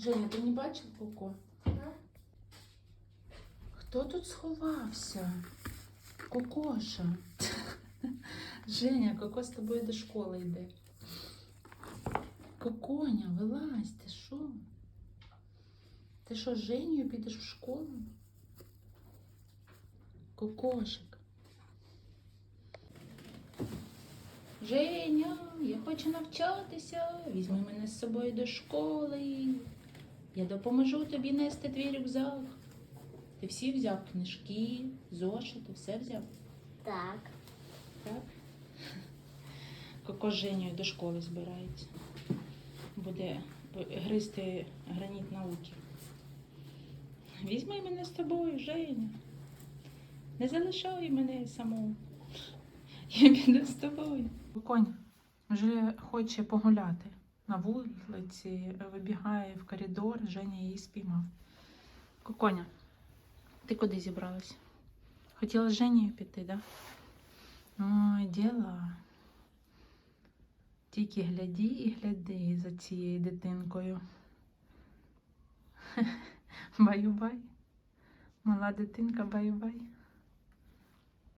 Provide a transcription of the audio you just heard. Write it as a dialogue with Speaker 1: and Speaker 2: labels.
Speaker 1: Женя, ти не бачив Коко? Хто тут сховався? Кокоша. Женя, Коко з тобою до школи йде. Коконя, вилазь, ти що? Ти що, з Женєю підеш в школу? Кокошик. Женя, я хочу навчатися. Візьми мене з собою до школи. Я допоможу тобі нести твій рюкзак. Ти всі взяв книжки, зошити, все взяв?
Speaker 2: Так.
Speaker 1: Так? Коко з Женєю до школи збирається. Буде гризти граніт науки. Візьми мене з тобою, Женя. Не залишай мене саму. Я піду з тобою. Конь вже хоче погуляти на вулиці, вибігає в коридор, Женя її спіймав. Коконя, ти куди зібралась? Хотіла з Женєю піти? Да? Ой, діла. Тільки гляді і гляди за цією дитинкою. Баю-бай. Мала дитинка, баю-бай.